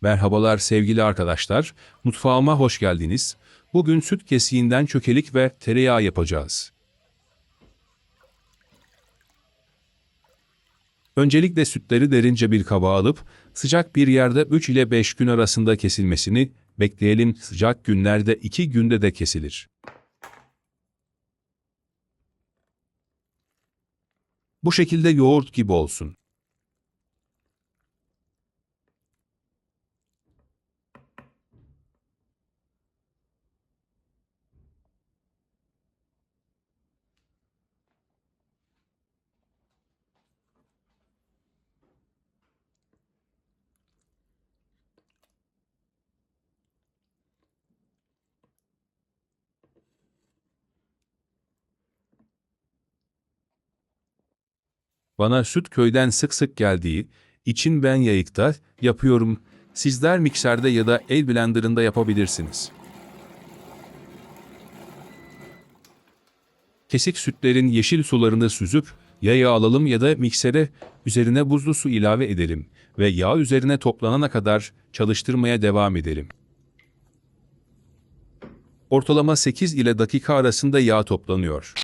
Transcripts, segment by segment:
Merhabalar sevgili arkadaşlar, mutfağıma hoş geldiniz. Bugün süt kesiğinden çökelik ve tereyağı yapacağız. Öncelikle sütleri derince bir kaba alıp sıcak bir yerde 3 ile 5 gün arasında kesilmesini bekleyelim. Sıcak günlerde 2 günde de kesilir. Bu şekilde yoğurt gibi olsun. Bana süt köyden sık sık geldiği için ben yayıkta yapıyorum. Sizler mikserde ya da el blenderında yapabilirsiniz. Kesik sütlerin yeşil sularını süzüp yaya alalım ya da miksere üzerine buzlu su ilave edelim ve yağ üzerine toplanana kadar çalıştırmaya devam edelim. Ortalama 8 ile dakika arasında yağ toplanıyor.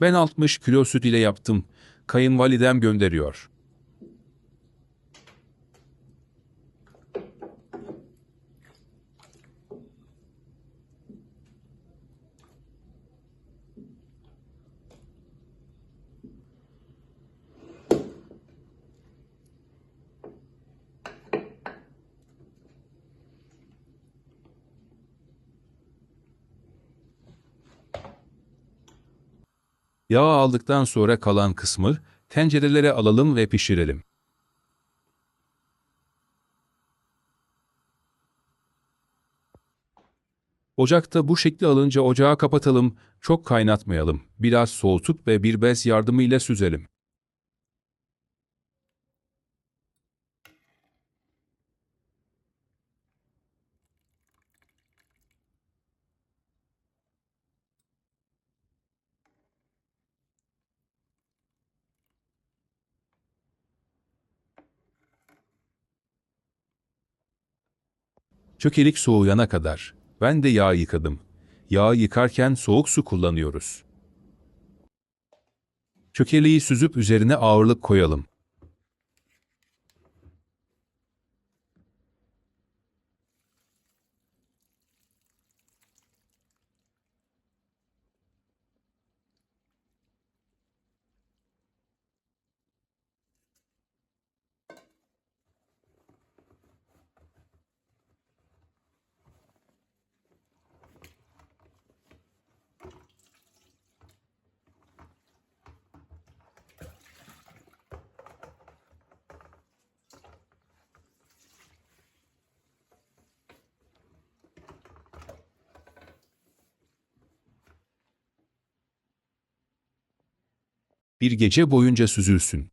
Ben 60 kilo süt ile yaptım. Kayınvalidem gönderiyor. Yağ aldıktan sonra kalan kısmı tencerelere alalım ve pişirelim. Ocakta bu şekli alınca ocağı kapatalım, çok kaynatmayalım. Biraz soğutup ve bir bez yardımıyla süzelim. Çökelik soğuyana kadar. Ben de yağ yıkadım. Yağı yıkarken soğuk su kullanıyoruz. Çökeleği süzüp üzerine ağırlık koyalım. Bir gece boyunca süzülsün.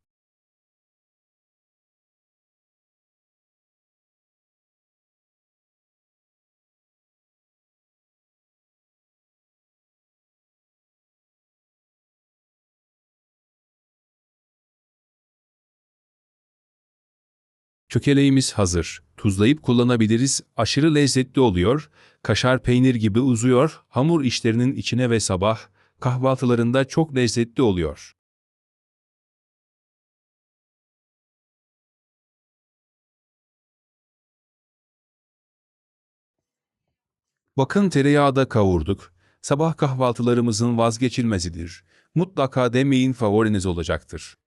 Çökeleğimiz hazır. Tuzlayıp kullanabiliriz. Aşırı lezzetli oluyor. Kaşar peynir gibi uzuyor. Hamur işlerinin içine ve sabah kahvaltılarında çok lezzetli oluyor. Bakın tereyağı da kavurduk. Sabah kahvaltılarımızın vazgeçilmezidir. Mutlaka demeyin favoriniz olacaktır.